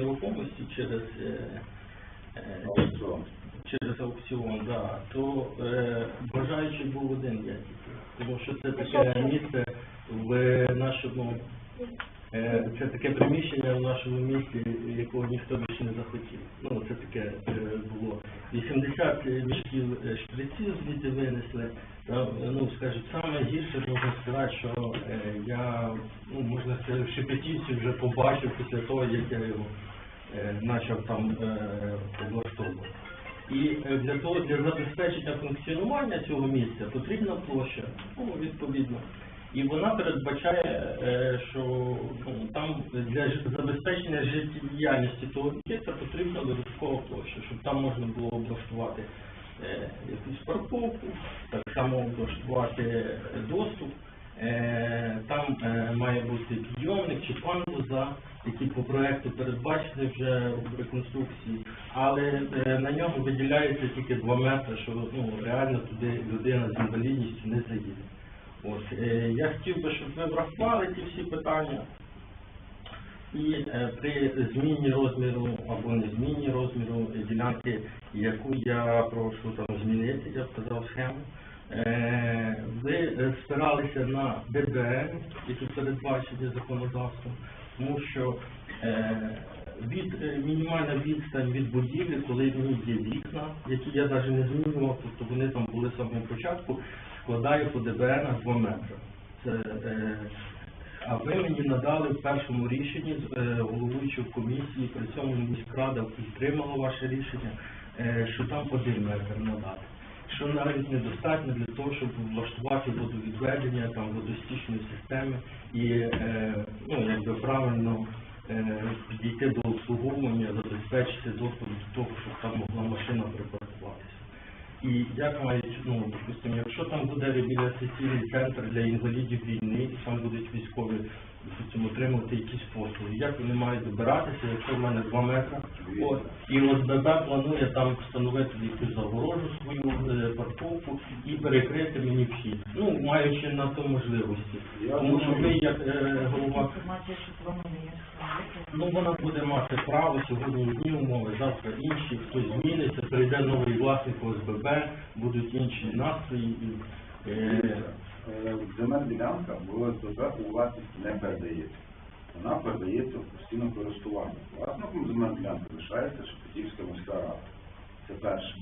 нерухомості через е, е, Аукціон. через аукціон, да, то е, бажаючий був один я тільки. Тому що це таке місце в нашому, це таке приміщення в нашому місті, якого ніхто більше не захотів. Ну, це таке е, було. 80 мішків е, шприців звідти винесли. Ну, скажуть, саме гірше можна сказати, що е, я, ну, можна сказати, в Шепетівці вже побачив після того, як я його е, почав там е, облаштовувати. І е, для того, для забезпечення функціонування цього місця потрібна площа, ну, відповідно. І вона передбачає, е, що ну, там для забезпечення життєдіяльності того об'єкта потрібна додаткова площа, щоб там можна було облаштувати е, якусь парковку, так само облаштувати е, доступ. Там має бути підйомник чи пандуза, які по проекту передбачені вже в реконструкції, але на ньому виділяється тільки 2 метри, що ну, реально туди людина з інвалідністю не заїде. Ось, е, я хотів би, щоб ви врахували ті всі питання. І е, при зміні розміру або не зміні розміру ділянки, яку я прошу там змінити, я вказав схему, е, ви е, спиралися на ДБН, які передбачені законодавством, тому що від е, мінімальна відстань від будівлі, коли в ній є вікна, які я навіть не змінював, тобто вони там були з самого початку, складає по ДБН 2 метри. Це е, а ви мені надали в першому рішенні з е, головуючої комісії, при цьому міськрада підтримала ваше рішення, е, що там один метр надати. Що навіть недостатньо для того, щоб влаштувати водовідведення, там водостічної системи і е, ну, якби правильно е, підійти до обслуговування, забезпечити доступ до того, щоб там могла машина припаркуватися. І як мають, ну, допустимо, якщо там буде реабілітаційний центр для інвалідів війни, і там будуть військові, допустимо, отримувати якісь послуги, як вони мають добиратися, якщо в мене 2 метри, от, і ОСББ планує там встановити якусь загорожу свою е, парковку і перекрити мені вхід, ну, маючи на то можливості. Я Тому що ви, як е, голова Інформація, що планує. Ну, вона буде мати право сьогодні одні умови, завтра інші, хтось зміниться, прийде новий власник ОСББ, будуть інші настрої. І, Земельна ділянка в ОСББ у власність не передається. Вона передається в постійне користування. Власником земельної ділянки лишається Шепетівська міська рада. Це перше.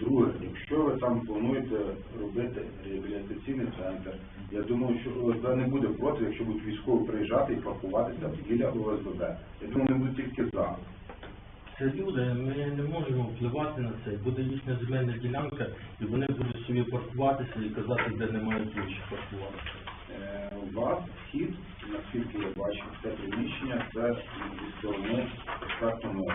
Друге, якщо ви там плануєте робити реабілітаційний центр, я думаю, що ОСБ не буде проти, якщо будуть військові приїжджати і паркуватися біля ОСББ. Я думаю, вони будуть тільки за. Це люди, ми не можемо впливати на це. Буде їхня земельна ділянка, і вони будуть собі паркуватися і казати, де немає ключі паркуватися. Е, У вас вхід, наскільки я бачу, це приміщення, це зі сторони експертного.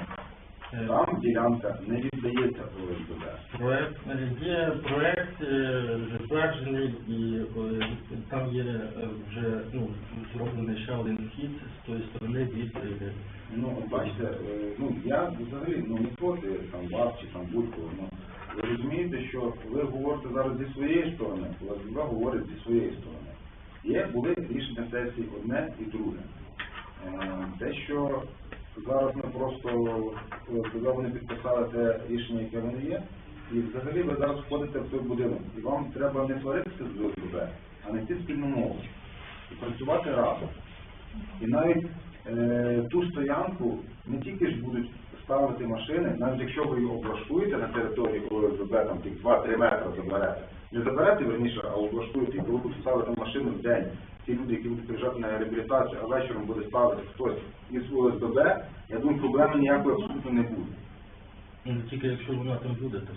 Там ділянка не віддається ОСББ. Проект є проект е, затверджений і е, там є е, вже ну, зроблений ще один вхід з тої сторони від Ну, бачите, ну я взагалі ну не проти там вас чи там будь-кого. Ну ви розумієте, що ви говорите зараз зі своєї сторони, ОСББ говорить зі своєї сторони. Є були рішення сесії одне і друге. Те, що зараз ми просто ОСББ вони підписали те рішення, яке воно є, і взагалі ви зараз входите в той будинок, і вам треба не сваритися з ОСББ, а знайти спільну мову і працювати разом. І навіть е, ту стоянку не тільки ж будуть ставити машини, навіть якщо ви її облаштуєте на території ОСББ, там тих 2-3 метри заберете, не заберете верніше, а облаштуєте, і ви будете ставити машину в день. Ті люди, які будуть приїжджати на реабілітацію, а вечором буде ставити хтось із ОСББ, я думаю, проблеми ніякої абсолютно не буде. ну, тільки якщо вона там буде, то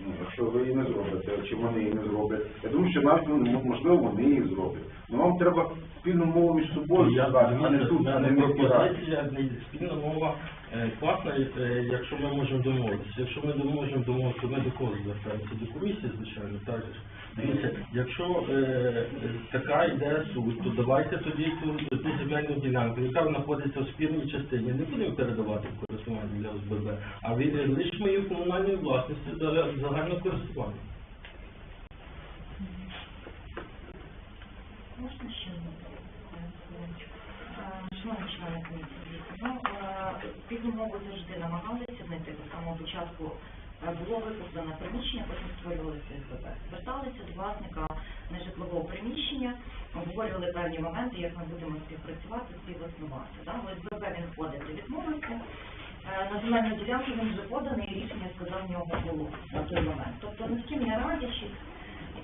Ну, якщо ви її не зробите, чи вони її не зроблять. Я думаю, що навіть ну, можливо вони її зроблять. Ну вам треба спільну мову між собою Я а не тут, а не раді. спільна мова е, класна, е, якщо ми можемо домовитися. Якщо ми не можемо домовитися, ми до кого звертаємося? До комісії, звичайно, так же. Якщо е, така йде суть, то давайте тоді ту, ту земельну ділянку, яка знаходиться в спірній частині, не будемо передавати в користування для ОСББ, а від лишимо її в власності для загального користування. Можна ще одне? Е, Шановні члени комісії, е, спільну завжди намагалися знайти з самого початку. е, Було викуплено приміщення, потім створювалося СББ. Зверталися до власника нежитлового приміщення, обговорювали певні моменти, як ми будемо співпрацювати, співіснувати. Да? В СББ він входити відмовився. Е, На земельну ділянку він вже поданий, рішення сказав в нього було на той момент. Тобто ким не радячись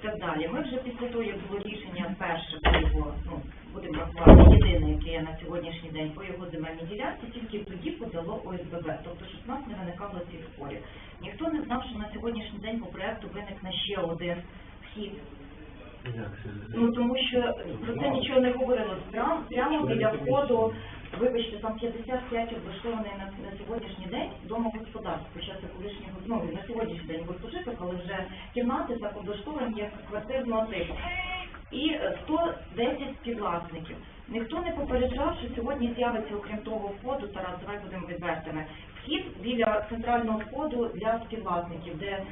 так далі. Ми вже після того, як було рішення перше по його, ну, будемо рахувати, єдине, яке є на сьогоднішній день по його земельній ділянці, тільки тоді подало ОСББ. Тобто, щоб нас не виникало цих спорів. Ніхто не знав, що на сьогоднішній день по проекту виникне ще один вхід. Ну тому що про це нічого не говорилось. Прямо, прямо біля входу, вибачте, там 55 облаштований на, на сьогоднішній день домогосподарств, хоча це колишнього, ну на сьогоднішній день гуртожиток, але вже кімнати так облаштовані як квартирного типу. І е, 110 співвласників. Ніхто не попереджав, що сьогодні з'явиться, окрім того входу, Тарас, давай будемо відвертими, вхід біля центрального входу для співвласників, де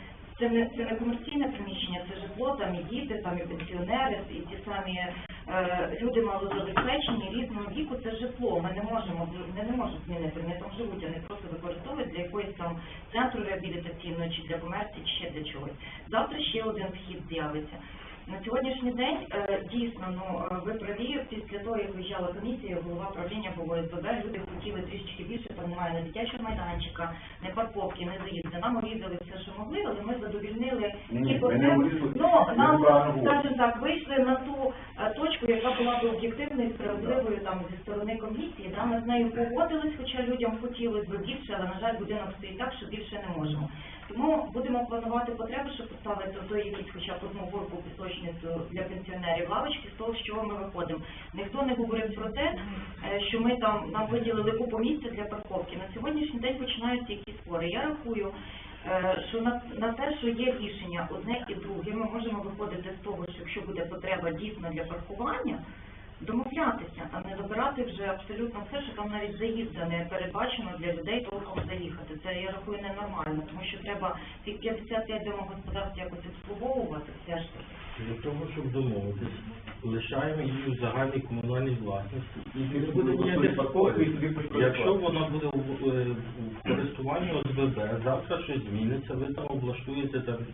це не це не комерційне приміщення, це житло, там і діти, там і пенсіонери, і ті самі е, люди малозабезпечені різного віку. Це житло. Ми не можемо не, не можуть змінити. Вони там живуть, вони просто використовують для якоїсь там центру реабілітаційного чи для комерції, чи ще для чогось. Завтра ще один вхід з'явиться. На сьогоднішній день е, дійсно, ну е, ви праві, після того, як виїжджала комісія, голова правління по ОСББ, люди хотіли трішечки більше, там немає не дитячого майданчика, не парковки, не заїзди. Нам урізали все, що могли, але ми задовільнили ті потреби. Ну, нам, скажімо так, вийшли на ту е, точку, яка була б об'єктивною, справедливою там зі сторони комісії. Да, ми з нею погодились, хоча людям хотілося б більше, але, на жаль, будинок стоїть так, що більше не можемо. Тому будемо планувати потреби, щоб поставити в той якийсь хоча б одну горку пісочницю для пенсіонерів лавочки з того, з чого ми виходимо. Ніхто не говорив про те, е, що ми там нам виділили купу місця для парковки. На сьогоднішній день починаються якісь спори. Я рахую, е, що на, на те, що є рішення одне і друге, ми можемо виходити з того, що якщо буде потреба дійсно для паркування, домовлятися, а не забирати вже абсолютно все, що там навіть заїзда не передбачено для людей толком заїхати. Це я рахую ненормально, тому що треба ці 55 домогосподарств якось обслуговувати все ж таки. Для того, щоб домовитись, лишаємо її в загальній комунальній власності. І не буде ніяких спокою. Якщо вона буде в, е, в користуванні ОСББ, завтра щось зміниться, ви там облаштуєте там е,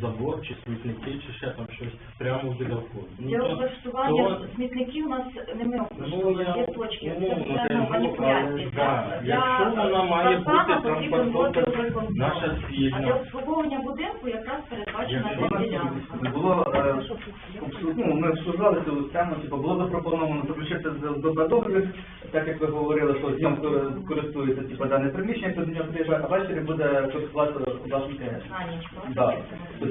забор чи смітники, чи ще там щось прямо біля входу. Ну, Для облаштування то- смітників у нас не ми Ну, облаштовуємо, я є точки, це маніпуляції. але, да, Для якщо вона має бути транспортована, дозвіл виконкому. А для обслуговування будинку якраз передбачена ця ділянка. Було, е, ну, ми обсуждали цю тему, типу, було запропоновано заключити з договір, так як ви говорили, що днем користується типу, дане приміщення, хто до нього приїжджає, а ввечері буде користуватися ніч просто. Да.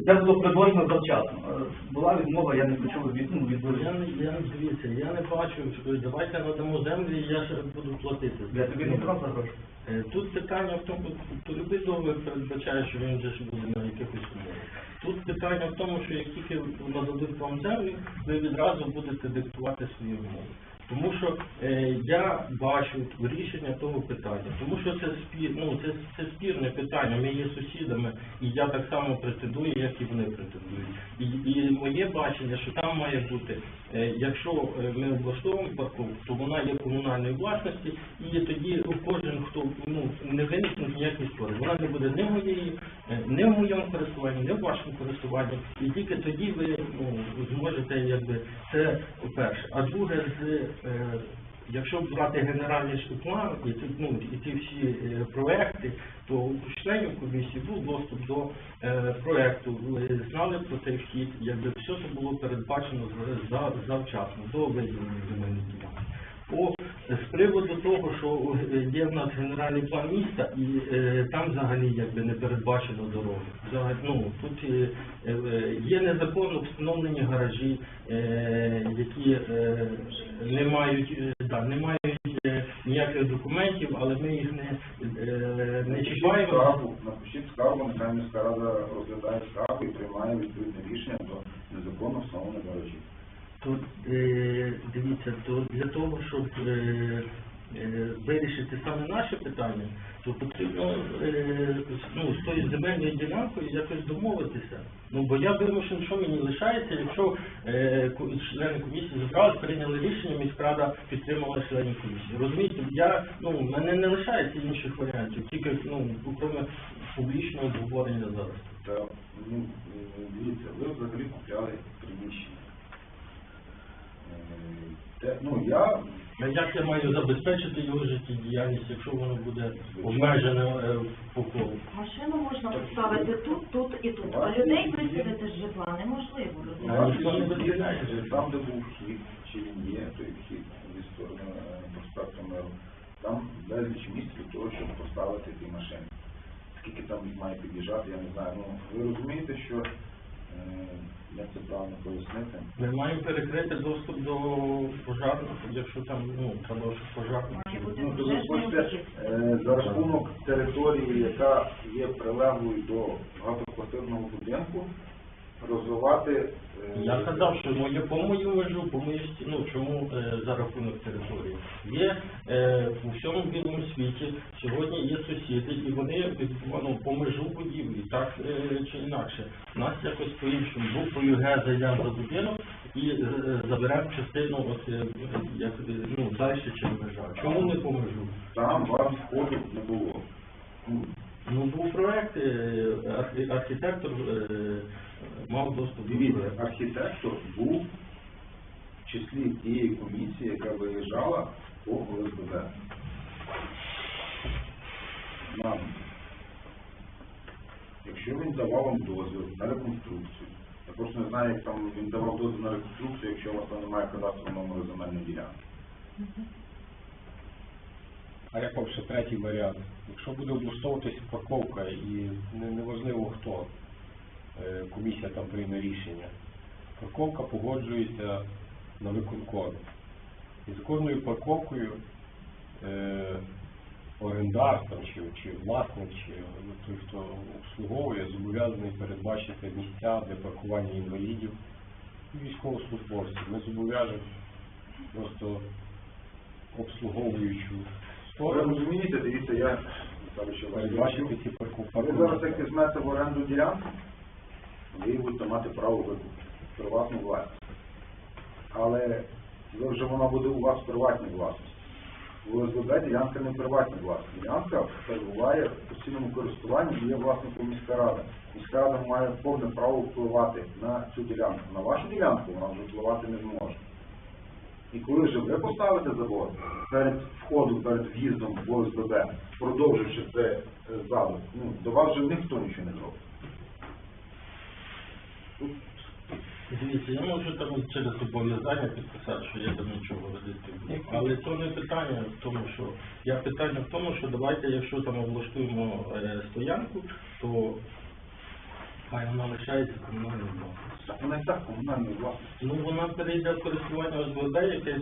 Це було предложено завчасно. Е, Була відмова, я не почув від, ну, від Я не я не дивіться, я не бачу, що давайте надамо землі, і я ще буду платити. Я тобі не брав за гроші. Е, Тут питання в тому, то любий договір передбачає, що він вже ж буде на якихось умовах. Тут питання в тому, що як тільки нададуть вам землю, ви відразу будете диктувати свої умови. Тому що е, я бачу рішення того питання, тому що це спір, ну це, це спірне питання. Ми є сусідами, і я так само претендую, як і вони претендують. І, і моє бачення, що там має бути, е, якщо е, ми облаштовуємо парковку, то вона є комунальної власності, і тоді кожен, хто ну не виникнуть ніякі спори. Вона не буде ні моєї, не в моєму користуванні, не в вашому користуванні. І тільки тоді ви ну, зможете, якби це перше. А друге, з якщо брати генеральний план і ці, ну, і ці всі е, проекти, то у членів комісії був доступ до е, проекту, знали про цей вхід, якби все це було передбачено завчасно, до виділення земельних ділянок. По з приводу того, що е, є в нас генеральний план міста, і е, там взагалі якби не передбачено дороги. Взагалі, ну тут е, е, є незаконно встановлені гаражі, е, які е, не мають е, да, не мають е, ніяких документів, але ми їх не, е, не чіпаємо. Напишіть скаргу, нехай міська рада розглядає скаргу і приймає відповідне рішення до незаконно встановлених гаражів. Тут е, дивіться, то для того, щоб е, е, вирішити саме наше питання, то потрібно ну, з тою земельною ділянкою якось домовитися. Ну бо я вимушений, що мені лишається, якщо члени комісії зібрались, прийняли рішення, міськрада підтримала членів комісії. Розумієте, я ну мене не лишається інших варіантів, тільки ну окрім публічного обговорення зараз. Та, ну, дивіться, ви взагалі купляли приміщення. Те, ну, я, А як я маю забезпечити його життєдіяльність, якщо воно буде обмежене е, по колу? Машину можна поставити тут, тут і тут, а людей виселити з житла неможливо, у розумієте? ніхто не виділяє. там, де був вхід, чи він є, той вхід зі сторони е, проспекту Миру, там безліч місць для того, щоб поставити ті машини. Скільки там їх має під'їжджати, я не знаю. Ну, ви розумієте, що, як це правильно пояснити, Ми маємо перекрити доступ до пожарних, якщо там ну хороших пожарних. Має бути Ну, то ви пожежний е, за рахунок території, яка є прилеглою до багатоквартирного будинку, розвивати... е, Я казав, що моє по мою межу, по моїй сті- ну чому е, за рахунок території. Є е, у всьому білому світі сьогодні є сусіди, і вони під- ну, по межу будівлі, так е, чи інакше. У нас якось по-іншому. Буквою Г зайдемо за будинок і е, заберемо частину, от е, як ну далі, чим межа. Чому не по межу? Там вам входу не було. Ну, був проект, е, архі- архітектор е, мав доступ до Дивіться, проекту. архітектор був в числі тієї комісії, яка виїжджала по ОСББ. Нам. Якщо він давав вам дозвіл на реконструкцію, я просто не знаю, як там він давав дозвіл на реконструкцію, якщо у вас там немає кадастрового номеру земельної ділянки. А як вам ще третій варіант? Якщо буде облаштовуватись парковка і не- неважливо хто, е, комісія там прийме рішення, парковка погоджується на виконком. І з кожною парковкою е, орендар там, чи, чи власник, чи ну, той, хто обслуговує, зобов'язаний передбачити місця для паркування інвалідів і військовослужбовців. Ми зобов'яжемо просто обслуговуючу Ви розумієте, дивіться, я зараз ще вас бачу. Ви зараз як візьмете в оренду ділянку, ви будете мати право викупити, приватну власність. Але ви вже вона буде у вас в приватній власності. У ОСББ ділянка не приватна власність. Ділянка перебуває в постійному користуванні і є власником міська рада. Міська рада має повне право впливати на цю ділянку. На вашу ділянку вона вже впливати не зможе. І коли вже ви поставите забор перед входом, перед в'їздом в ОСББ, продовживши це е, ззаду, ну, до вас вже ніхто нічого не зробить. Дивіться, я можу там через зобов'язання підписати, що я там нічого робити буду. Але це не питання в тому, що я питання в тому, що давайте, якщо там облаштуємо е, стоянку, то хай вона лишається комунальною власністю. так вона і так комунальної власності. Ну вона перейде в користування ОСББ, яке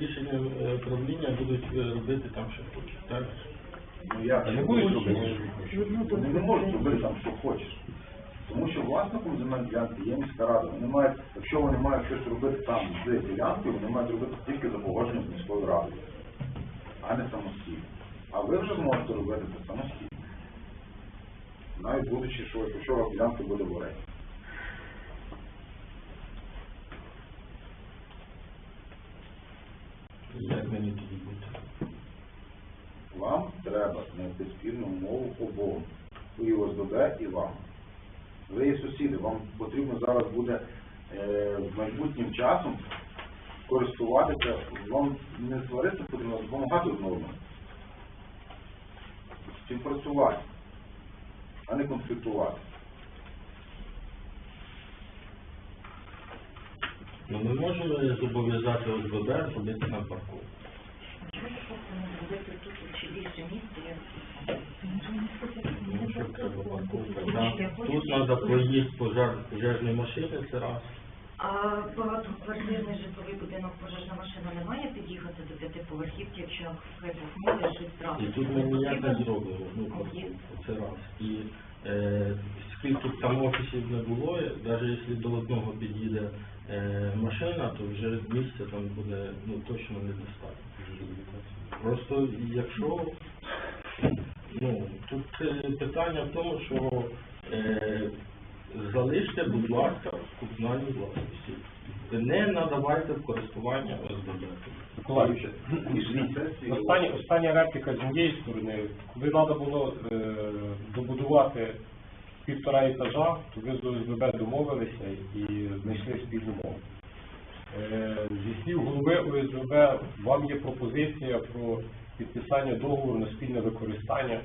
рішенням е, правління будуть е, робити там що хочуть. Так? Ну? Та не будуть робити. Вони не можуть робити там, що хочеш. Тому що власником земельної ділянки є міська рада. Вони мають, якщо вони мають щось робити там з ділянкою, вони мають робити тільки за погодженням з міською радою, а не самостійно. А ви вже зможете робити це самостійно. Навіть будучи, що якщо вас ділянка буде в оренді. Як мені тоді бути? Вам треба знайти спільну мову обом. І ОСББ, і вам. Ви є сусіди, вам потрібно зараз буде е, майбутнім часом користуватися, вам не сваритися потрібно, допомагати одному. Співпрацювати, а не конфліктувати. Ну ми можемо зобов'язати ОСББ зробити на парку. Ну, що треба парковка. Тут треба проїзд пожежної машини, це раз. А багатоквартирний житловий будинок пожежна машина не має під'їхати до п'ятиповерхівки, якщо хай Бог лежить зразу. І тут ми ніяк не зробимо, ну, Є. це раз. І е, скільки б там офісів не було, навіть якщо до одного під'їде е, машина, то вже місця там буде ну, точно недостатньо. Просто якщо ну тут е, питання в тому, що е, залиште, будь ласка, в комунальній власності. Не надавайте в користування ОСББ. Миколаївич, Остання, остання репліка з моєї сторони, коли треба було е, добудувати півтора етажа, то ви з ОСББ домовилися і знайшли спільну мову. Е, зі слів голови ОСББ, вам є пропозиція про підписання договору на спільне використання.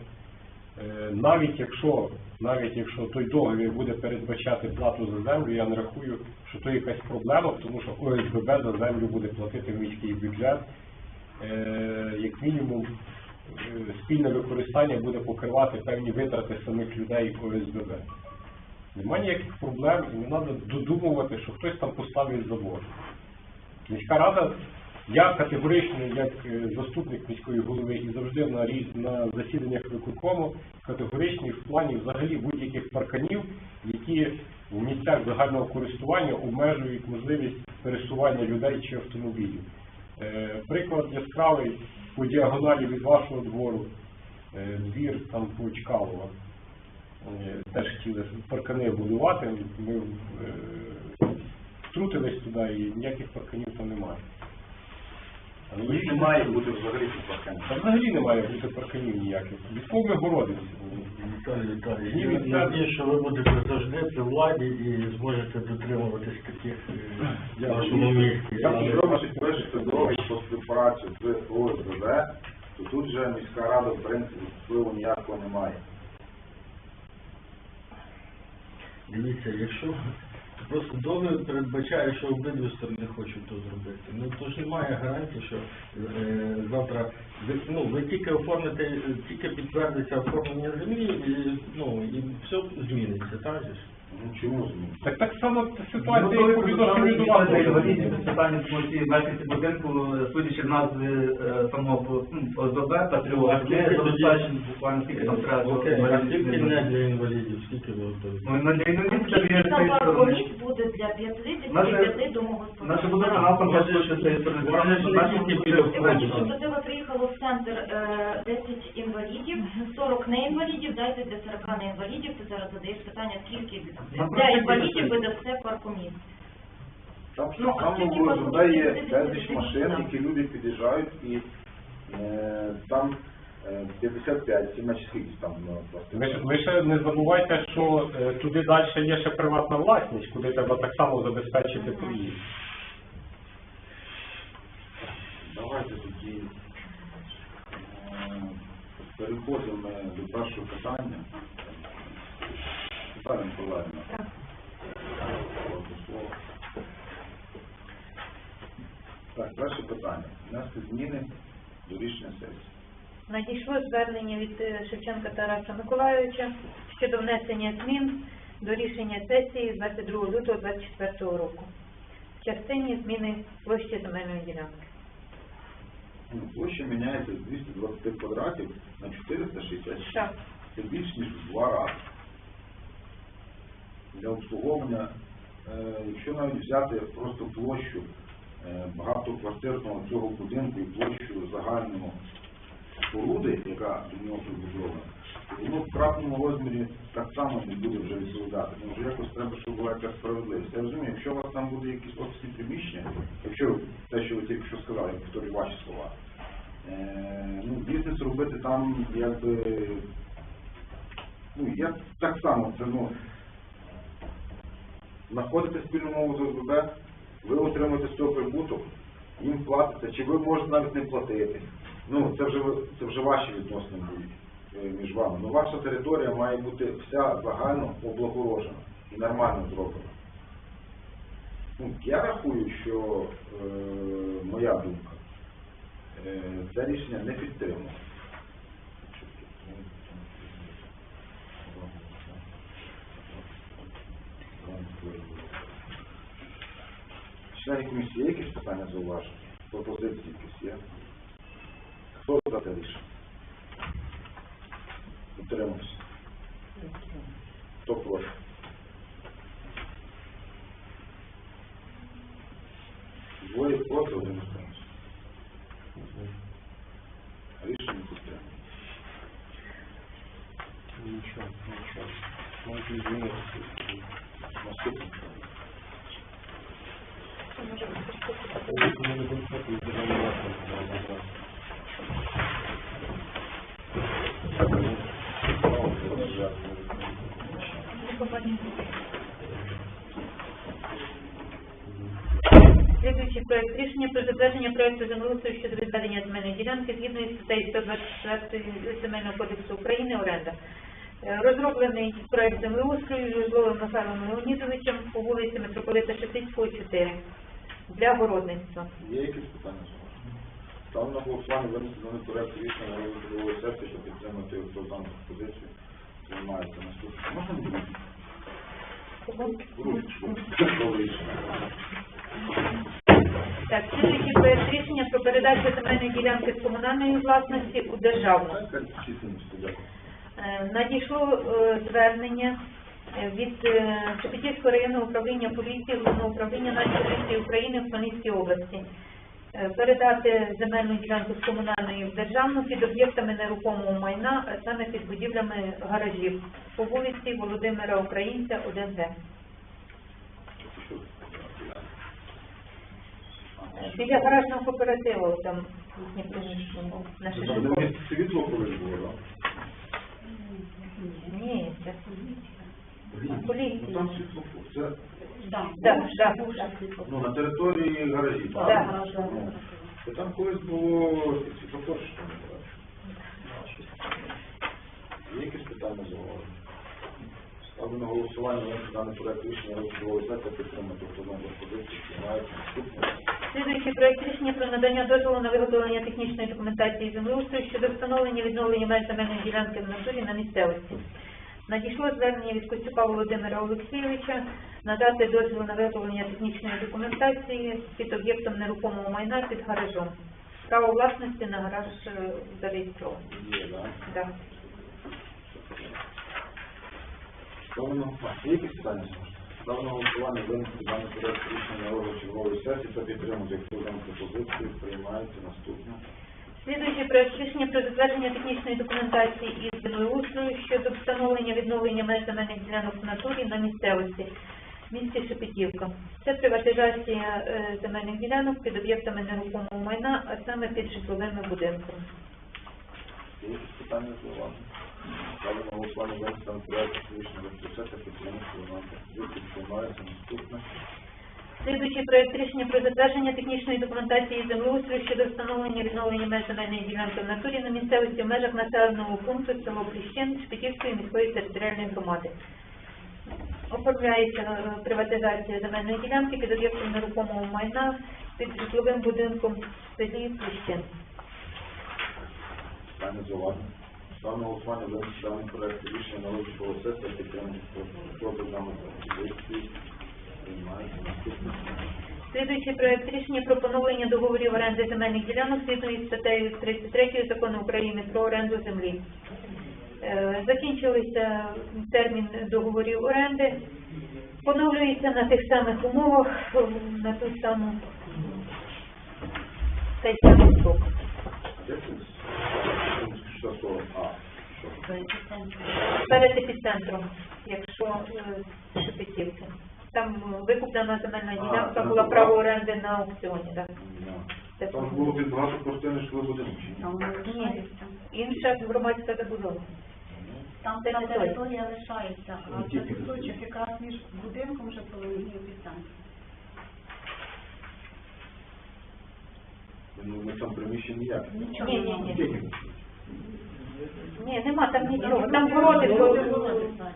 Е, навіть якщо, навіть якщо той договір буде передбачати плату за землю, я не рахую, що то якась проблема, тому що ОСББ за землю буде платити в міський бюджет. Е, як мінімум, е, спільне використання буде покривати певні витрати самих людей ОСББ. Немає ніяких проблем і не треба додумувати, що хтось там поставить забор. Міська рада, я категорично, як е, заступник міської голови і завжди на, різ- на засіданнях виконкому, категоричний в плані взагалі будь-яких парканів, які в місцях загального користування обмежують можливість пересування людей чи автомобілів. Е, Приклад яскравий по діагоналі від вашого двору, е, двір там по Чкалова. Теж хотіли паркани будувати, ми втрутились туди і ніяких парканів там немає. Але Їх не має бути взагалі тут парканів. Та взагалі немає бути парканів ніяких. Військовими городиться. Віталій Віталій, я надію, що ви будете завжди при владі і зможете дотримуватись таких е, в нашому місті. Якщо ви пишете договір про співпрацю з ОСББ, то тут вже міська рада, в принципі, впливу ніякого немає. Дивіться, якщо просто договір передбачає, що обидві сторони хочуть то зробити. Ну то ж немає гарантії, що е, завтра ви, ну, ви тільки оформите, тільки підтвердиться оформлення землі і ну і все зміниться, так же ж? Ну чому змін? Так так само ситуація і по відношенню до вас. питання тому що мешканці будинку, судячи в назви е, самого ну, ОСББ, патріот, А скільки є забезпечені буквально скільки там треба. Окей, а скільки не для інвалідів, скільки ви готові? Ну, на для інвалідів це є з сторони. буде для 50 Наше- п'яти домогосподарств? Наше там Може, теж з цієї сторони. ж бачиш, до тебе приїхало в центр е, 10 інвалідів, 40 неінвалідів, дайте для 40 неінвалідів, ти зараз задаєш питання, скільки для інвалідів тільки- ви дасте паркоміст. Там Ну, а там у вас є безліч десять машин, які люди під'їжджають і е, там е, 55, чи наче скільки там ну, просто. Ви, ж- ви ще не забувайте, що е, туди далі є ще приватна власність, куди треба так само забезпечити проїзд. Давайте тоді е, переходимо до першого питання. Наталя Миколаївна. Так, перше питання. Внести зміни до рішення сесії. Надійшло звернення від е, Шевченка Тараса Миколайовича щодо внесення змін до рішення сесії 22 лютого 2024 року в частині зміни площі земельної ділянки. Ну, Площа міняється з 220 квадратів на 466. Так. Це більш ніж в два рази. Для обслуговування, е, якщо навіть взяти просто площу е, багатоквартирного цього будинку і площу загального споруди, яка до нього прибудована, воно в кратному розмірі так само не буде вже відповідати. Ну, вже якось треба, щоб була якась справедливість. Я розумію, якщо у вас там буде якісь офісні приміщення, якщо те, що ви тільки що сказали, я повторюю ваші слова, е, ну, бізнес робити там якби ну, я так само це ну знаходите спільну мову з ОСББ, ви отримуєте з цього прибуток, їм платите, чи ви можете навіть не платити. Ну, це вже це вже ваші відносини будуть е, між вами. Ну, ваша територія має бути вся загально облагорожена і нормально зроблена. Ну, я рахую, що е, моя думка, е, це рішення не підтримує. Члени комісії є якісь питання зауваження? Пропозиції якісь є? Хто за те рішення? Утримався. Хто проти? Двоє проти, один утримався. Рішення підтримано. Нічого, нічого. Можна змінити. Наступне. Слідуючий проект рішення про затвердження проекту землеустрою щодо відведення земельної ділянки згідно із статтею 124 Земельного кодексу України оренда. Е, Розроблений проект землеустрою Жужловим Михайлом Леонідовичем по вулиці Митрополита Шептицького, 4 для городництва. Є якісь питання? Ставлю на голосування винести даний проект рішення на розгляд сесії, щоб підтримати дану пропозицію. Займається наступне. Можна. Так, слідуючий проект рішення про передачу земельної ділянки з комунальної власності у державну. Дякую. Е, Надійшло е, звернення від е, Шепетівського районного управління поліції, Головного управління Національної поліції України в Хмельницькій області. Е, Передати земельну ділянку з комунальної в державну під об'єктами нерухомого майна, а саме під будівлями гаражів по вулиці Володимира Українця, 1Г. Е, Біля гаражного кооперативу там їхнє приміщення на Це там, Шишикові. світло колись було, так? Ні, це Ну поліція. там світло, це Так, так, так. ну, на території гаражі, Да. так? Ну, то там колись було світлофор, що там не бачу. Є якісь питання зауваження? Ставлю на голосування винести даний проект рішення розгляду сесії підтримати хто дану пропозицію, приймається наступне. Слідуючий проект рішення про надання дозволу на виготовлення технічної документації землеустрою щодо встановлення відновлення меж земельної ділянки в натурі на місцевості. Надійшло звернення від Костюка Володимира Олексійовича надати дозвіл на виготовлення технічної документації під об'єктом нерухомого майна під гаражом. Право власності на гараж е, зареєстровано. Да. Є якісь питання? Ставлю на голосування винести даний проект рішення на розгляд чергової сесії та підтримати хто дану пропозицію, приймається наступне. Слідуючий проект рішення про затвердження технічної документації із землеустрою щодо встановлення відновлення меж ділянок в натурі на місцевості в місті Шепетівка. Це приватизація е, земельних ділянок під об'єктами нерухомого майна, а саме під житловими будинками. Питання зауваження? Ставлю на голосування даний проект рішення сесії, підтримати хто дану наступне. Слідуючий проект рішення про затвердження технічної документації землеустрою щодо встановлення відновлення меж земельної ділянки в натурі на місцевості в межах населеного пункту село Пліщин Шпитівської міської територіальної громади. Оформляється е, приватизація земельної ділянки під об'єктом нерухомого майна під житловим будинком в селі Пліщин. Питання зауваження. Ставлю голосування винести даний проект рішення на розгляд чергової сесії, підтримати хто пропозицію, приймається наступне. Слідуючий проект рішення про поновлення договорів оренди земельних ділянок згідно із статтею 33 Закону України про оренду землі. Е, Закінчилися термін договорів оренди, поновлюється на тих самих умовах, на ту саму той самий срок. Перед епіцентром, якщо Шепетівки. Там е, викуплена земельна ділянка, була право оренди на аукціоні. Так. Там було під багатоквартирний житловий будинок, ні? Ні, інша громадська забудова. Там ця територія лишається, а це кусочок якраз між будинком житловим і підстанцією. Ну, на цьому приміщенні ніяк. Ні, ні, ні. Ні, нема там нічого. Там городи були. городи, так.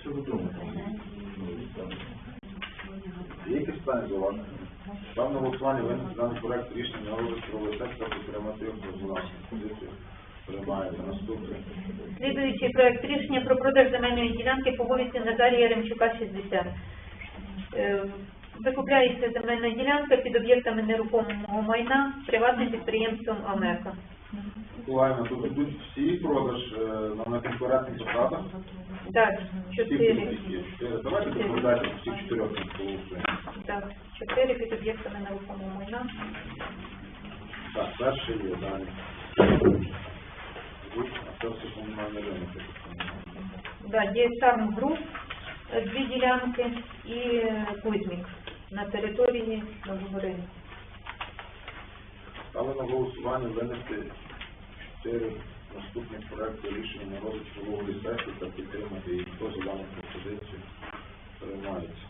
Що ви думаєте? Питання зауваження? Там на голосування винести даний проект рішення розгляд чергової сесії підтримати його позицію. Приймається наступне. Слідуючий проект рішення про продаж земельної ділянки по вулиці Назарія Ремчука, 60. Е, Викупляється земельна ділянка під об'єктами нерухомого майна приватним підприємством Амека. Миколаївна, тут йдуть всі продаж е, на неконкурентних засадах. Так, чотири. Чотири. Давайте доповідайте всіх чотирьох голосуємо. пунктах 4 під об'єктами нерухомого майна. Так, перше є далі. А це все комунальний ринок. так є сам груп, е, дві ділянки і е, Кузьмік на території Новогорини. Ставлю на голосування винести чотири наступних проекти рішення на розгляд чергової сесії та підтримати їх. Хто за дану пропозицію приймається?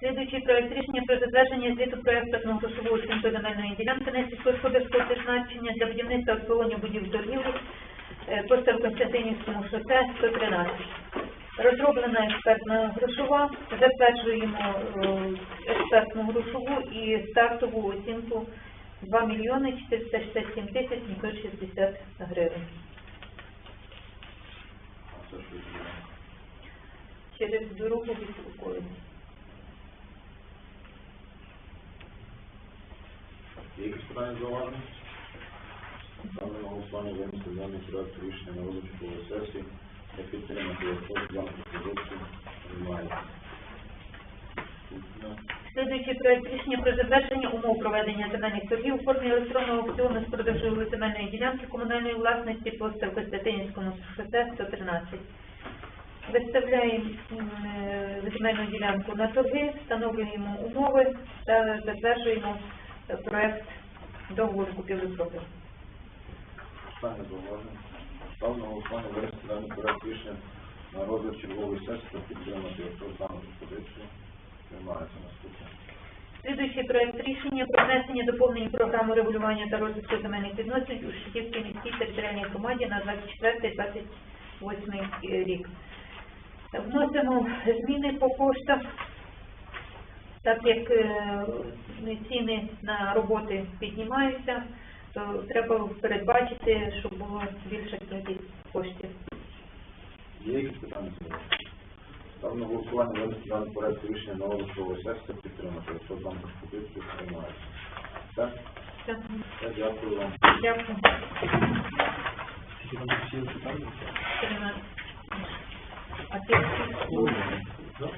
Слідуючий проект рішення про затвердження звіту проекту грошової оцінки земельної ділянки на сільськогосподарського призначення для будівництва обслуговування будівель торгівлі по Староконстантинівському шосе 113. Розроблена експертна грошова, затверджуємо е, експертну грошову і стартову оцінку 2 мільйони 467 тисяч 760 гривень. Через дорогу від Лукою. Є якісь питання зауваження? Ставлю на голосування даний проект рішення на чергової сесії та підтримати? Слідуючий проект рішення про затвердження умов проведення земельних торгів у формі електронного аукціону з продажу земельної ділянки комунальної власності по Ставкостятинівському шосе 113. Виставляємо е, земельну ділянку на торги, встановлюємо умови та затверджуємо е, проект договору купівлі-продажу. Питання зауваження. Ставлю на голосування винести даний на розгляд чергової сесії та підтримати. Хто за пропозицію приймається? Наступне. Слідуючий проект рішення про внесення доповнення програми регулювання та розвитку земельних відносин у Шитівській міській територіальній громаді на 24-28 рік. Вносимо зміни по коштах, так як е, ціни на роботи піднімаються, то треба передбачити, щоб було більше кількість коштів. Є якісь питання? Ставлю на голосування винести даний проект рішення на обласового сесії підтримати. Якщо з вами сподіваюся, приймається. Так? Так. Дякую вам. Дякую. А ти? Так.